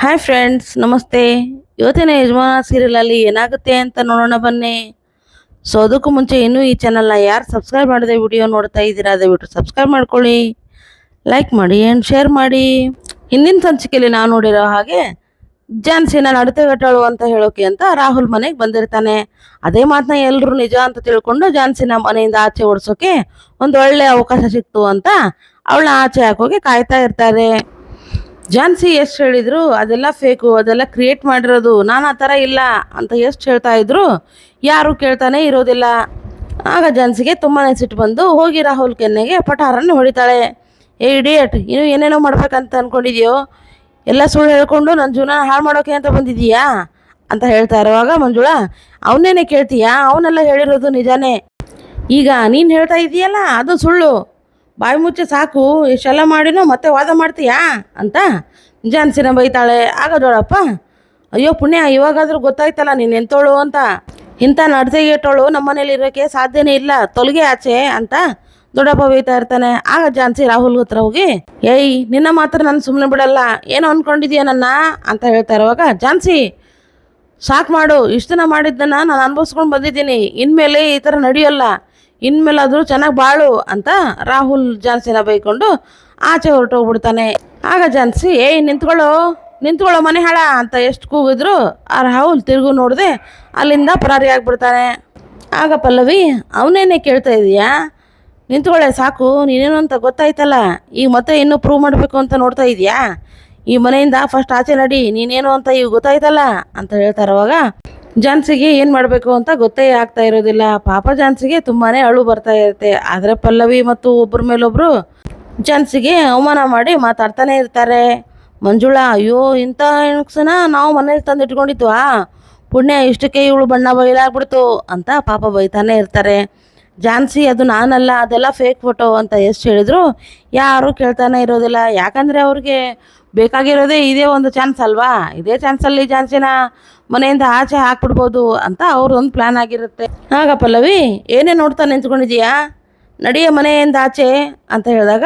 Hi friends ನಮಸ್ತೆ. ಇವತ್ತಿನ ಯಜಮಾನ ಸೀರಿಯಲಲ್ಲಿ ಏನಾಗುತ್ತೆ ಅಂತ ನೋಡೋಣ ಬನ್ನಿ. ಸೊ ಅದಕ್ಕೂ ಮುಂಚೆ ಇನ್ನೂ ಈ ಚಾನಲ್ನ ಯಾರು ಸಬ್ಸ್ಕ್ರೈಬ್ ಮಾಡದೆ ವಿಡಿಯೋ ನೋಡ್ತಾ ಇದ್ದೀರಾ, ದಯವಿಟ್ಟು ಸಬ್ಸ್ಕ್ರೈಬ್ ಮಾಡ್ಕೊಳ್ಳಿ. ಲೈಕ್ ಮಾಡಿ ಆ್ಯಂಡ್ ಶೇರ್ ಮಾಡಿ. ಹಿಂದಿನ ಸಂಚಿಕೆಯಲ್ಲಿ ನಾವು ನೋಡಿರೋ ಹಾಗೆ ಜಾನ್ಸಿನ ನಡತೆಗಟ್ಟಳು ಅಂತ ಹೇಳೋಕೆ ಅಂತ ರಾಹುಲ್ ಮನೆಗೆ ಬಂದಿರ್ತಾನೆ. ಅದೇ ಮಾತನ್ನ ಎಲ್ಲರೂ ನಿಜ ಅಂತ ತಿಳ್ಕೊಂಡು ಜಾನ್ಸಿನ ಮನೆಯಿಂದ ಆಚೆ ಓಡಿಸೋಕೆ ಒಂದು ಒಳ್ಳೆ ಅವಕಾಶ ಸಿಕ್ತು ಅಂತ ಅವಳನ್ನ ಆಚೆ ಹಾಕೋಕೆ ಕಾಯ್ತಾ ಇರ್ತಾರೆ. ಜಾನ್ಸಿ ಎಷ್ಟು ಹೇಳಿದ್ರು, ಅದೆಲ್ಲ ಫೇಕು ಅದೆಲ್ಲ ಕ್ರಿಯೇಟ್ ಮಾಡಿರೋದು ನಾನು ಆ ಥರ ಇಲ್ಲ ಅಂತ ಎಷ್ಟು ಹೇಳ್ತಾ ಇದ್ರು, ಯಾರು ಕೇಳ್ತಾನೆ ಇರೋದಿಲ್ಲ. ಆಗ ಜಾನ್ಸಿಗೆ ತುಂಬಾ ಸಿಟ್ಟು ಬಂದು, ಹೋಗಿ ರಾಹುಲ್ ಕೆನ್ನೆಗೆ ಪಠಾರನ್ನು ಹೊಡಿತಾಳೆ. ಏ ಇಡಿಯಟ್ ಇನ್ನು ಏನೇನೋ ಮಾಡ್ಬೇಕಂತ ಅಂದ್ಕೊಂಡಿದ್ಯೋ ಎಲ್ಲ ಸುಳ್ಳು ಹೇಳ್ಕೊಂಡು ನನ್ನ ಜೀವನ ಹಾಳು ಮಾಡೋಕೆ ಅಂತ ಬಂದಿದೀಯಾ ಅಂತ ಹೇಳ್ತಾ ಇರುವಾಗ ಮಂಜುಳಾ, ಅವನೇನೆ ಕೇಳ್ತೀಯಾ? ಅವನೆಲ್ಲ ಹೇಳಿರೋದು ನಿಜಾನೇ. ಈಗ ನೀನು ಹೇಳ್ತಾ ಇದೀಯಲ್ಲ, ಅದು ಸುಳ್ಳು. ಬಾಯಿ ಮುಚ್ಚಿ ಸಾಕು, ಇಷ್ಟೆಲ್ಲ ಮಾಡಿನೋ ಮತ್ತೆ ವಾದ ಮಾಡ್ತೀಯಾ ಅಂತ ಜಾನ್ಸಿನ ಬೈತಾಳೆ. ಆಗ ದೊಡ್ಡಪ್ಪ ಅಯ್ಯೋ ಪುಣ್ಯ, ಇವಾಗಾದರೂ ಗೊತ್ತಾಯ್ತಲ್ಲ ನೀನು ಎಂತೋಳು ಅಂತ. ಇಂಥ ನಡ್ತೆಗೆಟ್ಟೋಳು ನಮ್ಮ ಮನೇಲಿ ಇರೋಕ್ಕೆ ಸಾಧ್ಯನೇ ಇಲ್ಲ, ತೊಲಗೆ ಆಚೆ ಅಂತ ದೊಡ್ಡಪ್ಪ ಬೈತಾ ಇರ್ತಾನೆ. ಆಗ ಜಾನ್ಸಿ ರಾಹುಲ್ ಹತ್ರ ಹೋಗಿ, ಏಯ್, ನಿನ್ನ ಮಾತ್ರ ನಾನು ಸುಮ್ಮನೆ ಬಿಡಲ್ಲ, ಏನೋ ಅಂದ್ಕೊಂಡಿದೀಯ ನನ್ನ? ಅಂತ ಹೇಳ್ತಾ ಇರುವಾಗ, ಜಾನ್ಸಿ, ಸಾಕು ಮಾಡು, ಇಷ್ಟು ದಿನ ಮಾಡಿದ್ದನ್ನ ನಾನು ಅನುಭವಿಸ್ಕೊಂಡು ಬಂದಿದ್ದೀನಿ. ಇನ್ಮೇಲೆ ಈ ಥರ ನಡೆಯೋಲ್ಲ. ಇನ್ಮೇಲಾದರೂ ಚೆನ್ನಾಗಿ ಬಾಳು ಅಂತ ರಾಹುಲ್ ಜಾನ್ಸಿನ ಬೈಕೊಂಡು ಆಚೆ ಹೊರಟೋಗ್ಬಿಡ್ತಾನೆ. ಆಗ ಜಾನ್ಸಿ, ಏಯ್, ನಿಂತ್ಕೊಳ್ಳೋ ನಿಂತ್ಕೊಳ್ಳೋ ಮನೆ ಹಾಳ ಅಂತ ಎಷ್ಟು ಕೂಗಿದ್ರು ಆ ರಾಹುಲ್ ತಿರುಗು ನೋಡದೆ ಅಲ್ಲಿಂದ ಪರಾರಿ ಆಗಿಬಿಡ್ತಾನೆ. ಆಗ ಪಲ್ಲವಿ, ಅವನೇನೆ ಕೇಳ್ತಾ ಇದೀಯಾ? ನಿಂತ್ಕೊಳ್ಳೆ ಸಾಕು, ನೀನೇನು ಅಂತ ಗೊತ್ತಾಯ್ತಲ್ಲ ಈಗ ಮತ್ತೆ ಇನ್ನೂ ಪ್ರೂವ್ ಮಾಡಬೇಕು ಅಂತ ನೋಡ್ತಾ ಇದೀಯಾ? ಈ ಮನೆಯಿಂದ ಫಸ್ಟ್ ಆಚೆ ನಡಿ, ನೀನೇನು ಅಂತ ಈಗ ಗೊತ್ತಾಯ್ತಲ್ಲ ಅಂತ ಹೇಳ್ತಾ ಜಾನ್ಸಿಗೆ ಏನು ಮಾಡಬೇಕು ಅಂತ ಗೊತ್ತೇ ಆಗ್ತಾ ಇರೋದಿಲ್ಲ. ಪಾಪ ಜಾನ್ಸಿಗೆ ತುಂಬಾ ಅಳು ಬರ್ತಾ ಇರುತ್ತೆ. ಆದರೆ ಪಲ್ಲವಿ ಮತ್ತು ಒಬ್ಬರ ಮೇಲೊಬ್ಬರು ಜಾನ್ಸಿಗೆ ಅವಮಾನ ಮಾಡಿ ಮಾತಾಡ್ತಾನೆ ಇರ್ತಾರೆ. ಮಂಜುಳಾ, ಅಯ್ಯೋ, ಇಂಥ ಹೆಣ್ಸನ ನಾವು ಮನೇಲಿ ತಂದು ಇಟ್ಕೊಂಡಿದ್ವಾ ಪುಣ್ಯ, ಇಷ್ಟಕ್ಕೆ ಇವಳು ಬಣ್ಣ ಬಯಲಾಗ್ಬಿಡ್ತು ಅಂತ ಪಾಪ ಬೈತಾನೆ ಇರ್ತಾರೆ. ಜಾನ್ಸಿ, ಅದು ನಾನಲ್ಲ, ಅದೆಲ್ಲ ಫೇಕ್ ಫೋಟೋ ಅಂತ ಎಷ್ಟು ಹೇಳಿದ್ರು, ಯಾರು ಕೇಳ್ತಾನೆ ಇರೋದಿಲ್ಲ. ಯಾಕಂದರೆ ಅವ್ರಿಗೆ ಬೇಕಾಗಿರೋದೇ ಇದೇ ಒಂದು ಚಾನ್ಸ್ ಅಲ್ವಾ? ಇದೇ ಚಾನ್ಸಲ್ಲಿ ಜಾನ್ಸಿನ ಮನೆಯಿಂದ ಆಚೆ ಹಾಕ್ಬಿಡ್ಬೋದು ಅಂತ ಅವ್ರದೊಂದು ಪ್ಲ್ಯಾನ್ ಆಗಿರುತ್ತೆ. ಆಗ ಪಲ್ಲವಿ, ಏನೇ ನೋಡ್ತಾ ನಿಂತ್ಕೊಂಡಿದ್ದೀಯಾ ನಡಿಯ ಮನೆಯಿಂದ ಆಚೆ ಅಂತ ಹೇಳಿದಾಗ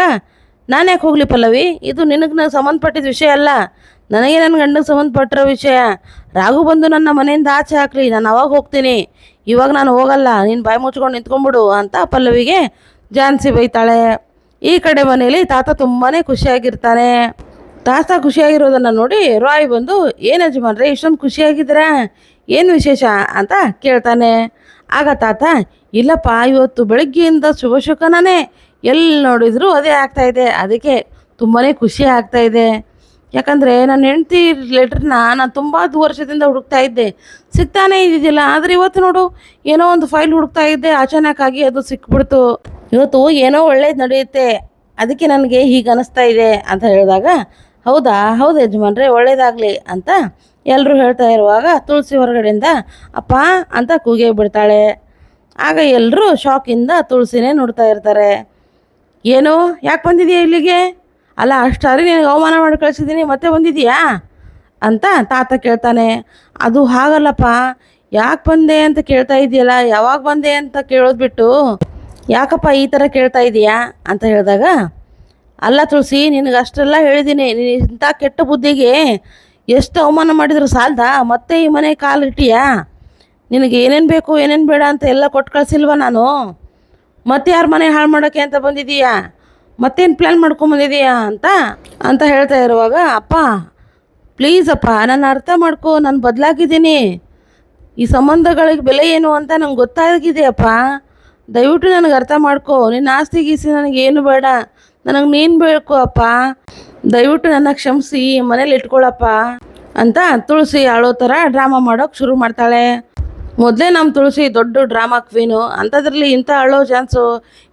ನಾನು ಯಾಕೆ ಹೋಗಲಿ ಪಲ್ಲವಿ? ಇದು ನಿನಗೆ ನಾನು ಸಂಬಂಧಪಟ್ಟಿದ ವಿಷಯ ಅಲ್ಲ. ನನಗೆ ನನ್ನ ಗಂಡಗೆ ಸಂಬಂಧಪಟ್ಟಿರೋ ವಿಷಯ. ರಾಘು ಬಂದು ನನ್ನ ಮನೆಯಿಂದ ಆಚೆ ಹಾಕ್ಲಿ, ನಾನು ಅವಾಗ ಹೋಗ್ತೀನಿ. ಇವಾಗ ನಾನು ಹೋಗಲ್ಲ, ನೀನು ಬಾಯಿ ಮುಚ್ಕೊಂಡು ನಿಂತ್ಕೊಂಡ್ಬಿಡು ಅಂತ ಪಲ್ಲವಿಗೆ ಜಾನ್ಸಿ ಬೈತಾಳೆ. ಈ ಕಡೆ ಮನೆಯಲ್ಲಿ ತಾತ ತುಂಬಾ ಖುಷಿಯಾಗಿರ್ತಾನೆ. ತಾತ ಖುಷಿಯಾಗಿರೋದನ್ನು ನೋಡಿ ರಾಯ್ ಬಂದು, ಏನು ಯಜಮಾನ್ರೆ, ಇಷ್ಟೊಂದು ಖುಷಿಯಾಗಿದ್ದೀರಾ? ಏನು ವಿಶೇಷ? ಅಂತ ಕೇಳ್ತಾನೆ. ಆಗ ತಾತ, ಇಲ್ಲಪ್ಪ, ಇವತ್ತು ಬೆಳಗ್ಗೆಯಿಂದ ಶುಭ ಶುಕನೇ ಎಲ್ಲಿ ನೋಡಿದ್ರು ಅದೇ ಆಗ್ತಾಯಿದೆ ಅದಕ್ಕೆ ತುಂಬಾ ಖುಷಿ ಆಗ್ತಾ ಇದೆ. ಯಾಕಂದರೆ ನನ್ನ ಹೆಂಡತಿ ಲೆಟ್ರನ್ನ ನಾನು ತುಂಬ ವರ್ಷದಿಂದ ಹುಡುಕ್ತಾ ಇದ್ದೆ. ಸಿಗ್ತಾನೇ ಇದ್ದಿದ್ದಿಲ್ಲ. ಆದರೆ ಇವತ್ತು ನೋಡು, ಏನೋ ಒಂದು ಫೈಲ್ ಹುಡುಕ್ತಾ ಇದ್ದೆ. ಅಚಾನಕ್ಕಾಗಿ ಅದು ಸಿಕ್ಬಿಡ್ತು. ಇವತ್ತು ಏನೋ ಒಳ್ಳೇದು ನಡೆಯುತ್ತೆ. ಅದಕ್ಕೆ ನನಗೆ ಹೀಗೆ ಅನಿಸ್ತಾ ಇದೆ ಅಂತ ಹೇಳಿದಾಗ, ಹೌದಾ? ಹೌದು ಯಜಮಾನ್ರೆ, ಒಳ್ಳೇದಾಗಲಿ ಅಂತ ಎಲ್ಲರೂ ಹೇಳ್ತಾ ಇರುವಾಗ ತುಳಸಿ ಹೊರಗಡೆಯಿಂದ, ಅಪ್ಪ ಅಂತ ಕೂಗೇ ಬಿಡ್ತಾಳೆ. ಆಗ ಎಲ್ಲರೂ ಶಾಕಿಂದ ತುಳಸಿನೇ ನೋಡ್ತಾ ಇರ್ತಾರೆ. ಏನು? ಯಾಕೆ ಬಂದಿದೆಯಾ ಇಲ್ಲಿಗೆ? ಅಲ್ಲ, ಅಷ್ಟಾದ್ರೆ ನಿನಗೆ ಅವಮಾನ ಮಾಡಿ ಕಳಿಸಿದ್ದೀನಿ, ಮತ್ತೆ ಬಂದಿದೀಯಾ ಅಂತ ತಾತ ಕೇಳ್ತಾನೆ. ಅದು ಹಾಗಲ್ಲಪ್ಪ, ಯಾಕೆ ಬಂದೆ ಅಂತ ಕೇಳ್ತಾ ಇದೆಯಲ್ಲ ಯಾವಾಗ ಬಂದೆ ಅಂತ ಕೇಳೋದು ಬಿಟ್ಟು ಯಾಕಪ್ಪ ಈ ಥರ ಕೇಳ್ತಾ ಇದೀಯಾ ಅಂತ ಹೇಳಿದಾಗ, ಅಲ್ಲ ತುಳಸಿ, ನಿನಗೆ ಅಷ್ಟೆಲ್ಲ ಹೇಳಿದ್ದೀನಿ, ನೀನು ಇಂಥ ಕೆಟ್ಟ ಬುದ್ಧಿಗೆ ಎಷ್ಟು ಅವಮಾನ ಮಾಡಿದ್ರು ಸಾಲ್ದ? ಮತ್ತೆ ಈ ಮನೆ ಕಾಲಿಟ್ಟಿಯಾ ನಿನಗೆ ಏನೇನು ಬೇಕು, ಏನೇನು ಬೇಡ ಅಂತ ಎಲ್ಲ ಕೊಟ್ಟು ಕಳಿಸಿಲ್ವ ನಾನು? ಮತ್ತೆ ಯಾರ ಮನೆ ಹಾಳು ಮಾಡೋಕ್ಕೆ ಅಂತ ಬಂದಿದೀಯಾ ಮತ್ತೇನು ಪ್ಲ್ಯಾನ್ ಮಾಡ್ಕೊಂಬಂದಿದೀಯಾ ಅಂತ ಅಂತ ಹೇಳ್ತಾ ಇರುವಾಗ, ಅಪ್ಪ ಪ್ಲೀಸ್ ಅಪ್ಪ, ನಾನು ಅರ್ಥ ಮಾಡ್ಕೊ, ನಾನು ಬದಲಾಗಿದ್ದೀನಿ. ಈ ಸಂಬಂಧಗಳಿಗೆ ಬೆಲೆ ಏನು ಅಂತ ನಂಗೆ ಗೊತ್ತಾಗಿದೆಯಪ್ಪ. ದಯವಿಟ್ಟು ನನಗೆ ಅರ್ಥ ಮಾಡ್ಕೊ. ನಿನ್ನ ಆಸ್ತಿ ಗೀಸಿ ನನಗೇನು ಬೇಡ. ನನಗೆ ನೀನು ಬೇಕು ಅಪ್ಪ. ದಯವಿಟ್ಟು ನನ್ನ ಕ್ಷಮಿಸಿ, ಮನೇಲಿ ಇಟ್ಕೊಳಪ್ಪ. ಅಂತ ತುಳಸಿ ಆಳೋ ಥರ ಡ್ರಾಮಾ ಮಾಡೋಕೆ ಶುರು ಮಾಡ್ತಾಳೆ. ಮೊದಲೇ ನಮ್ಮ ತುಳಸಿ ದೊಡ್ಡ ಡ್ರಾಮಾ ಕ್ವೀನು ಅಂಥದ್ರಲ್ಲಿ ಇಂಥ ಅಳೋ ಚಾನ್ಸು,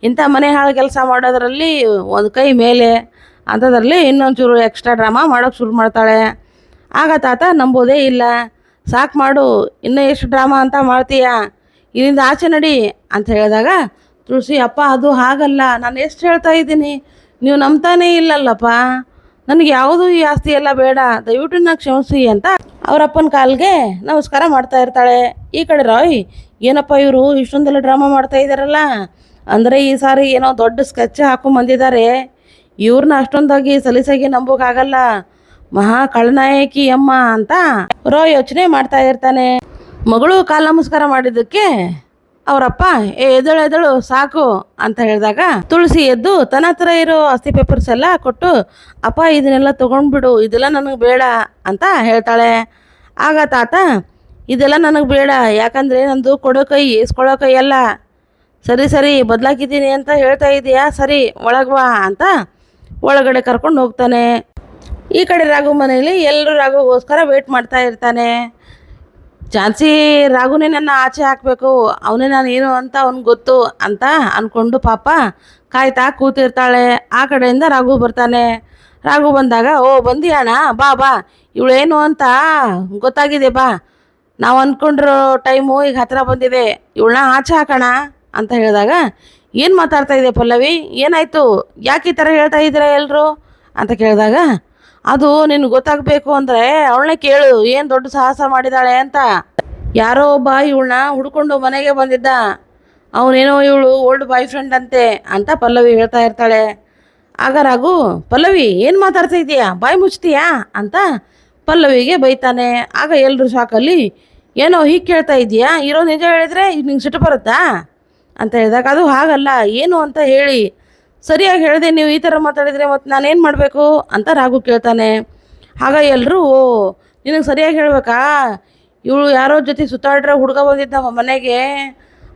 ಇಂಥ ಮನೆ ಹಾಳು ಕೆಲಸ ಮಾಡೋದರಲ್ಲಿ ಒಂದು ಕೈ ಮೇಲೆ ಅಂಥದ್ರಲ್ಲಿ ಇನ್ನೊಂಚೂರು ಎಕ್ಸ್ಟ್ರಾ ಡ್ರಾಮಾ ಮಾಡೋಕೆ ಶುರು ಮಾಡ್ತಾಳೆ. ಆಗ ತಾತ, ನಂಬೋದೇ ಇಲ್ಲ, ಸಾಕು ಮಾಡು, ಇನ್ನೂ ಎಷ್ಟು ಡ್ರಾಮಾ ಅಂತ ಮಾಡ್ತೀಯಾ? ಇಲ್ಲಿಂದ ಆಚೆ ನಡಿ, ಅಂತ ಹೇಳಿದಾಗ, ತುಳಸಿ, ಅಪ್ಪ, ಅದು ಹಾಗಲ್ಲ, ನಾನು ಎಷ್ಟು ಹೇಳ್ತಾ ಇದ್ದೀನಿ, ನೀವು ನಂಬ್ತಾನೇ ಇಲ್ಲಲ್ಲಪ್ಪ, ನನಗೆ ಯಾವುದೂ ಈ ಆಸ್ತಿ ಎಲ್ಲ ಬೇಡ, ದಯವಿಟ್ಟು ನಾ ಕ್ಷಮಿಸಿ, ಅಂತ ಅವರಪ್ಪನ ಕಾಲ್ಗೆ ನಮಸ್ಕಾರ ಮಾಡ್ತಾ ಇರ್ತಾಳೆ. ಈ ಕಡೆ ರಾಯ್, ಏನಪ್ಪ ಇವರು ಇಷ್ಟೊಂದೆಲ್ಲ ಡ್ರಾಮಾ ಮಾಡ್ತಾ ಇದ್ದಾರಲ್ಲ ಅಂದರೆ ಈ ಸಾರಿ ಏನೋ ದೊಡ್ಡ ಸ್ಕೆಚ್ ಹಾಕೊಂಡು ಬಂದಿದ್ದಾರೆ ಇವ್ರನ್ನ ಅಷ್ಟೊಂದಾಗಿ ಸಲೀಸಾಗಿ ನಂಬೋಕ್ಕಾಗಲ್ಲ ಮಹಾ ಕಳನಾಯಕಿ ಅಮ್ಮ ಅಂತ ರೋ ಯೋಚನೆ ಮಾಡ್ತಾ ಇರ್ತಾನೆ. ಮಗಳು ಕಾಲ ನಮಸ್ಕಾರ ಮಾಡಿದ್ದಕ್ಕೆ ಅವರಪ್ಪ, ಏ ಎದಳು ಎದಳು ಸಾಕು, ಅಂತ ಹೇಳಿದಾಗ, ತುಳಸಿ ಎದ್ದು ತನ್ನ ಹತ್ರ ಇರೋ ಆಸ್ತಿ ಪೇಪರ್ಸ್ ಎಲ್ಲ ಕೊಟ್ಟು, ಅಪ್ಪ, ಇದನ್ನೆಲ್ಲ ತೊಗೊಂಡ್ಬಿಡು, ಇದೆಲ್ಲ ನನಗೆ ಬೇಡ, ಅಂತ ಹೇಳ್ತಾಳೆ. ಆಗ ತಾತ, ಇದೆಲ್ಲ ನನಗೆ ಬೇಡ, ಯಾಕಂದರೆ ನಂದು ಕೊಡೋ ಕೈ ಇಸ್ಕೊಳ್ಳೋ ಕೈ ಅಲ್ಲ. ಸರಿ ಸರಿ ಬದಲಾಗಿದ್ದೀನಿ ಅಂತ ಹೇಳ್ತಾ ಇದೀಯಾ? ಸರಿ, ಒಳಗೆ ಬಾ, ಅಂತ ಒಳಗಡೆ ಕರ್ಕೊಂಡು ಹೋಗ್ತಾನೆ. ಈ ಕಡೆ ರಾಘು ಮನೆಯಲ್ಲಿ ಎಲ್ಲರೂ ರಾಘುಗೋಸ್ಕರ ವೇಟ್ ಮಾಡ್ತಾ ಇರ್ತಾನೆ. ಝಾನ್ಸಿ ರಾಘುನೇ ನನ್ನ ಆಚೆ ಹಾಕಬೇಕು, ಅವನೇ ನಾನು ಏನು ಅಂತ ಅವ್ನಿಗೆ ಗೊತ್ತು ಅಂತ ಅಂದ್ಕೊಂಡು ಪಾಪ ಕಾಯ್ತಾ ಕೂತಿರ್ತಾಳೆ. ಆ ಕಡೆಯಿಂದ ರಾಘು ಬರ್ತಾನೆ. ರಾಘು ಬಂದಾಗ, ಓ ಬಂದಿ ಅಣ್ಣ ಬಾ ಬಾ, ಇವಳೇನು ಅಂತ ಗೊತ್ತಾಗಿದೆ, ಬಾ. ನಾವು ಅಂದ್ಕೊಂಡಿರೋ ಟೈಮು ಈಗ ಹತ್ತಿರ ಬಂದಿದೆ. ಇವಳನ್ನ ಆಚೆ ಹಾಕೋಣ ಅಂತ ಹೇಳಿದಾಗ, ಏನು ಮಾತಾಡ್ತಾ ಇದೆ ಪಲ್ಲವಿ? ಏನಾಯಿತು? ಯಾಕೆ ಈ ಥರ ಹೇಳ್ತಾ ಇದ್ದೀರಾ ಎಲ್ಲರೂ ಅಂತ ಕೇಳಿದಾಗ ಅದು ನಿನ್ಗೆ ಗೊತ್ತಾಗಬೇಕು ಅಂದರೆ ಅವಳನ್ನೇ ಕೇಳು, ಏನು ದೊಡ್ಡ ಸಾಹಸ ಮಾಡಿದಾಳೆ ಅಂತ. ಯಾರೋ ಒಬ್ಬ ಇವಳನ್ನ ಹುಡ್ಕೊಂಡು ಮನೆಗೆ ಬಂದಿದ್ದ. ಅವನೇನೋ ಇವಳು ಓಲ್ಡ್ ಬಾಯ್ ಫ್ರೆಂಡ್ ಅಂತೆ ಅಂತ ಪಲ್ಲವಿ ಹೇಳ್ತಾ ಇರ್ತಾಳೆ. ಆಗ ರಾಘು, ಪಲ್ಲವಿ, ಏನು ಮಾತಾಡ್ತಾ ಇದೀಯಾ ಬಾಯಿ ಮುಚ್ತೀಯಾ? ಅಂತ ಪಲ್ಲವಿಗೆ ಬೈತಾನೆ. ಆಗ ಎಲ್ಲರೂ ಶಾಕಲ್ಲಿ ಏನೋ ಹೀಗೆ ಕೇಳ್ತಾ ಇದೀಯಾ ಇರೋ ನಿಜ ಹೇಳಿದ್ರೆ ನಿಂಗೆ ಸಿಟ್ಟು ಬರುತ್ತಾ? ಅಂತ ಹೇಳಿದಾಗ, ಅದು ಹಾಗಲ್ಲ, ಏನು ಅಂತ ಹೇಳಿ. ಸರಿಯಾಗಿ ಹೇಳಿದೆ ನೀವು ಈ ಥರ ಮಾತಾಡಿದರೆ ಮತ್ತು ನಾನೇನು ಮಾಡಬೇಕು ಅಂತ ರಾಘು ಕೇಳ್ತಾನೆ. ಆಗ ಎಲ್ಲರೂ ಓ, ನಿನಗೆ ಸರಿಯಾಗಿ ಹೇಳಬೇಕಾ? ಇವಳು ಯಾರೋ ಜೊತೆ ಸುತ್ತಾಡ್ರೆ ಹುಡುಗ ಬಂದಿದ್ದ ಮನೆಗೆ.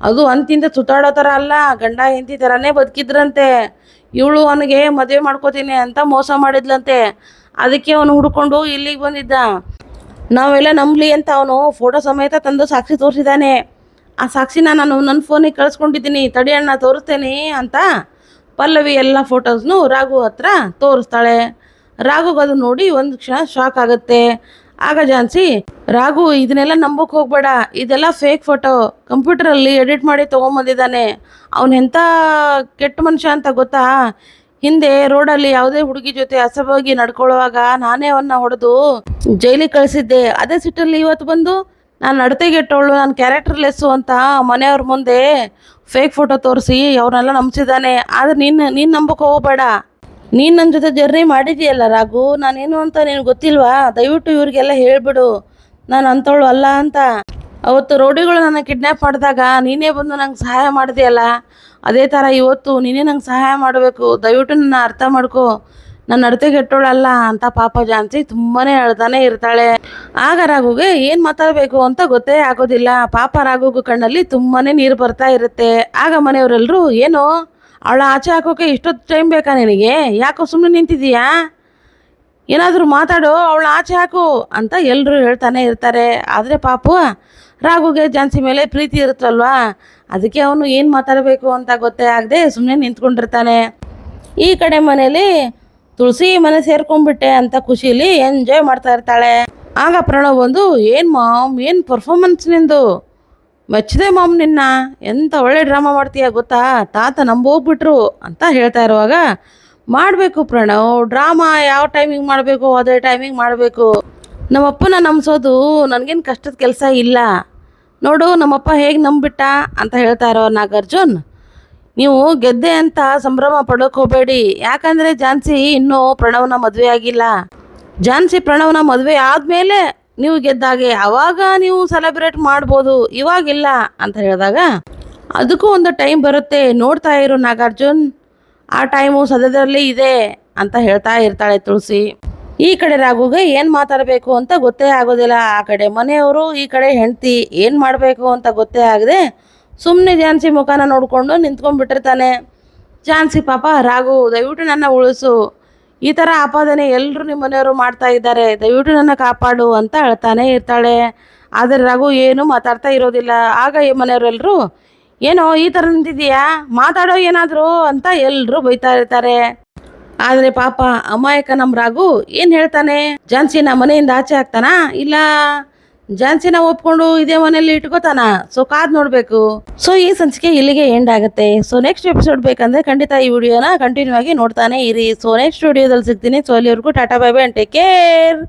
ಅದು ಅಂತಿಂದ ಸುತ್ತಾಡೋ ಥರ ಅಲ್ಲ, ಗಂಡ ಹೆಂಡತಿ ಥರನೇ ಬದುಕಿದ್ರಂತೆ. ಇವಳು ಅವನಿಗೆ ಮದುವೆ ಮಾಡ್ಕೋತೀನಿ ಅಂತ ಮೋಸ ಮಾಡಿದ್ಲಂತೆ. ಅದಕ್ಕೆ ಅವನು ಹುಡ್ಕೊಂಡು ಇಲ್ಲಿಗೆ ಬಂದಿದ್ದ. ನಾವೆಲ್ಲ ನಂಬಲಿ ಅಂತ ಅವನು ಫೋಟೋ ಸಮೇತ ತಂದು ಸಾಕ್ಷಿ ತೋರಿಸಿದ್ದಾನೆ ಆ ಸಾಕ್ಷಿನ ನಾನು ನನ್ನ ಫೋನಿಗೆ ಕಳಿಸ್ಕೊಂಡಿದ್ದೀನಿ. ತಡಿ ಅಣ್ಣ, ತೋರಿಸ್ತೇನೆ ಅಂತ ಪಲ್ಲವಿ ಎಲ್ಲ ಫೋಟೋಸ್ನು ರಾಘು ಹತ್ರ ತೋರಿಸ್ತಾಳೆ. ಅದು ನೋಡಿ ಒಂದು ಕ್ಷಣ ಶಾಕ್ ಆಗುತ್ತೆ. ಆಗ ಜಾನ್ಸಿ ರಾಘು, ಇದನ್ನೆಲ್ಲ ನಂಬಕ್ಕೆ ಹೋಗ್ಬೇಡ. ಇದೆಲ್ಲ ಫೇಕ್ ಫೋಟೋ ಕಂಪ್ಯೂಟರಲ್ಲಿ ಎಡಿಟ್ ಮಾಡಿ ತೊಗೊಂಬಂದಿದ್ದಾನೆ. ಅವನು ಎಂಥ ಕೆಟ್ಟ ಮನುಷ್ಯ ಅಂತ ಗೊತ್ತಾ? ಹಿಂದೆ ರೋಡಲ್ಲಿ ಯಾವುದೇ ಹುಡುಗಿ ಜೊತೆ ಅಸಭವಾಗಿ ನಡ್ಕೊಳ್ಳುವಾಗ ನಾನೇ ಅವನ್ನ ಹೊಡೆದು ಜೈಲಿಗೆ ಕಳಿಸಿದ್ದೆ. ಅದೇ ಸಿಟ್ಟಲ್ಲಿ ಇವತ್ತು ಬಂದು ನಾನು ನಡತೆಗೆಟ್ಟವಳು ನಾನು ಕ್ಯಾರೆಕ್ಟರ್ಲೆಸ್ಸು ಅಂತ ಮನೆಯವ್ರ ಮುಂದೆ ಫೇಕ್ ಫೋಟೋ ತೋರಿಸಿ ಅವ್ರನ್ನೆಲ್ಲ ನಂಬಿಸಿದ್ದಾನೆ ಆದರೆ ನೀನು ನೀನು ನಂಬಕ್ಕೆ ಹೋಗಬೇಡ. ನೀನು ನನ್ನ ಜೊತೆ ಜರ್ನಿ ಮಾಡಿದೀಯಲ್ಲ ರಾಘು? ನಾನೇನು ಅಂತ ನಿನಗೆ ಗೊತ್ತಿಲ್ವಾ? ದಯವಿಟ್ಟು ಇವ್ರಿಗೆಲ್ಲ ಹೇಳಿಬಿಡು. ನಾನು ಅಂಥವಳು ಅಲ್ಲ ಅಂತ. ಅವತ್ತು ರೌಡಿಗಳು ನನ್ನ ಕಿಡ್ನ್ಯಾಪ್ ಮಾಡಿದಾಗ ನೀನೇ ಬಂದು ನಂಗೆ ಸಹಾಯ ಮಾಡಿದೆಯಲ್ಲ? ಅದೇ ಥರ ಇವತ್ತು ನೀನೇ ನಂಗೆ ಸಹಾಯ ಮಾಡಬೇಕು. ದಯವಿಟ್ಟು ನನ್ನ ಅರ್ಥ ಮಾಡ್ಕೋ. ನನ್ನ ನಡತೆಗೆಟ್ಟೋಳಲ್ಲ ಅಂತ ಪಾಪ ಜಾನ್ಸಿ ತುಂಬಾ ಅಳ್ತಾನೆ ಇರ್ತಾಳೆ. ಆಗ ರಾಘುಗೆ ಏನು ಮಾತಾಡಬೇಕು ಅಂತ ಗೊತ್ತೇ ಆಗೋದಿಲ್ಲ. ಪಾಪ ರಾಘುಗು ಕಣ್ಣಲ್ಲಿ ತುಂಬಾ ನೀರು ಬರ್ತಾ ಇರುತ್ತೆ. ಆಗ ಮನೆಯವರೆಲ್ಲರೂ ಏನು, ಅವಳ ಆಚೆ ಹಾಕೋಕೆ ಇಷ್ಟೊತ್ತು ಟೈಮ್ ಬೇಕಾ ನಿನಗೆ? ಯಾಕೋ ಸುಮ್ಮನೆ ನಿಂತಿದೀಯಾ ಏನಾದರೂ ಮಾತಾಡು, ಅವಳ ಆಚೆ ಹಾಕು ಅಂತ ಎಲ್ಲರೂ ಹೇಳ್ತಾನೆ ಇರ್ತಾರೆ. ಆದರೆ ಪಾಪು ರಾಘುಗೆ ಜಾನ್ಸಿ ಮೇಲೆ ಪ್ರೀತಿ ಇರುತ್ತಲ್ವಾ? ಅದಕ್ಕೆ ಅವನು ಏನು ಮಾತಾಡಬೇಕು ಅಂತ ಗೊತ್ತೇ ಆಗದೆ ಸುಮ್ಮನೆ ನಿಂತ್ಕೊಂಡಿರ್ತಾನೆ. ಈ ಕಡೆ ಮನೇಲಿ ತುಳಸಿ ಮನೆ ಸೇರ್ಕೊಂಡ್ಬಿಟ್ಟೆ ಅಂತ ಖುಷಿಲಿ ಎಂಜಾಯ್ ಮಾಡ್ತಾ ಇರ್ತಾಳೆ. ಆಗ ಪ್ರಣವ್ ಬಂದು, ಏನು ಮಾಮ್, ಏನು ಪರ್ಫಾರ್ಮೆನ್ಸ್ ನಿಂದು? ಮೆಚ್ಚದೆ ಮಾಮ್ ನಿನ್ನ. ಎಂಥ ಒಳ್ಳೆ ಡ್ರಾಮಾ ಮಾಡ್ತೀಯ ಗೊತ್ತಾ? ತಾತ ನಂಬೋಗ್ಬಿಟ್ರು, ಅಂತ ಹೇಳ್ತಾ ಇರುವಾಗ, ಮಾಡಬೇಕು ಪ್ರಣವ್ ಡ್ರಾಮಾ ಯಾವ ಟೈಮಿಂಗ್ ಮಾಡಬೇಕು, ಅದೇ ಟೈಮಿಂಗ್ ಮಾಡಬೇಕು. ನಮ್ಮಪ್ಪನ ನಂಬಿಸೋದು ನನಗೇನು ಕಷ್ಟದ ಕೆಲಸ ಇಲ್ಲ. ನೋಡು, ನಮ್ಮಪ್ಪ ಹೇಗೆ ನಂಬಿಟ್ಟ ಅಂತ ಹೇಳ್ತಾ ಇರೋ ನಾಗಾರ್ಜುನ್ ನೀವು ಗೆದ್ದೆ ಅಂತ ಸಂಭ್ರಮ ಪಡೋಕೆ ಹೋಗಬೇಡಿ. ಯಾಕಂದರೆ ಝಾನ್ಸಿ ಇನ್ನೂ ಪ್ರಣವ್ನ ಮದುವೆ ಆಗಿಲ್ಲ. ಝಾನ್ಸಿ ಪ್ರಣವ್ನ ಮದುವೆ ಆದಮೇಲೆ ನೀವು ಗೆದ್ದಾಗೆ ಅವಾಗ ನೀವು ಸೆಲೆಬ್ರೇಟ್ ಮಾಡ್ಬೋದು. ಇವಾಗಿಲ್ಲ ಅಂತ ಹೇಳಿದಾಗ ಅದಕ್ಕೂ ಒಂದು ಟೈಮ್ ಬರುತ್ತೆ. ನೋಡ್ತಾ ಇರು ನಾಗಾರ್ಜುನ್. ಆ ಟೈಮು ಸದ್ಯದಲ್ಲಿ ಇದೆ ಅಂತ ಹೇಳ್ತಾ ಇರ್ತಾಳೆ ತುಳಸಿ. ಈ ಕಡೆ ರಾಘುಗೆ ಏನು ಮಾತಾಡಬೇಕು ಅಂತ ಗೊತ್ತೇ ಆಗೋದಿಲ್ಲ. ಆ ಕಡೆ ಮನೆಯವರು, ಈ ಕಡೆ ಹೆಂಡತಿ ಏನು ಮಾಡಬೇಕು ಅಂತ ಗೊತ್ತೇ ಆಗದೆ ಸುಮ್ಮನೆ ಝಾನ್ಸಿ ಮುಖಾನ ನೋಡಿಕೊಂಡು ನಿಂತ್ಕೊಂಡ್ಬಿಟ್ಟಿರ್ತಾನೆ. ಝಾನ್ಸಿ ಪಾಪ, ರಾಘು, ದಯವಿಟ್ಟು ನನ್ನ ಉಳಿಸು. ಈ ಥರ ಆಪಾದನೆ ಎಲ್ಲರೂ ನಿಮ್ಮ ಮನೆಯವರು ಮಾಡ್ತಾ ಇದ್ದಾರೆ. ದಯವಿಟ್ಟು ನನ್ನ ಕಾಪಾಡು ಅಂತ ಹೇಳ್ತಾನೆ ಇರ್ತಾಳೆ. ಆದರೆ ರಘು ಏನೂ ಮಾತಾಡ್ತಾ ಇರೋದಿಲ್ಲ. ಆಗ ಈ ಮನೆಯವರೆಲ್ಲರೂ ಏನೋ ಈ ಥರ ನಿಂತಿದೆಯಾ ಮಾತಾಡೋ ಏನಾದರೂ? ಅಂತ ಎಲ್ಲರೂ ಬೈತಾ ಇರ್ತಾರೆ. ಆದರೆ ಪಾಪ ಅಮಾಯಕ ನಮ್ಮ ರಾಘು ಏನು ಹೇಳ್ತಾನೆ? ಝಾನ್ಸಿನ ಮನೆಯಿಂದ ಆಚೆ ಆಗ್ತಾನಾ? ಇಲ್ಲ. ಝಾನ್ಸಿನ ಒಪ್ಕೊಂಡು ಇದೇ ಮನೆಯಲ್ಲಿ ಇಟ್ಕೋತಾನ? ಸೊ ಕಾದ್ ನೋಡಬೇಕು. ಸೊ ಈ ಸಂಚಿಕೆ ಇಲ್ಲಿಗೆ ಎಂಡ್ ಆಗುತ್ತೆ. ಸೊ ನೆಕ್ಸ್ಟ್ ಎಪಿಸೋಡ್ ಬೇಕಂದ್ರೆ ಖಂಡಿತ ಈ ವಿಡಿಯೋನ ಕಂಟಿನ್ಯೂ ಆಗಿ ನೋಡ್ತಾನೆ ಇರಿ. ಸೊ ನೆಕ್ಸ್ಟ್ ವಿಡಿಯೋದಲ್ಲಿ ಸಿಗ್ತೀನಿ. ಸೊ ಅಲ್ಲಿವರೆಗೂ tata bye bye and take care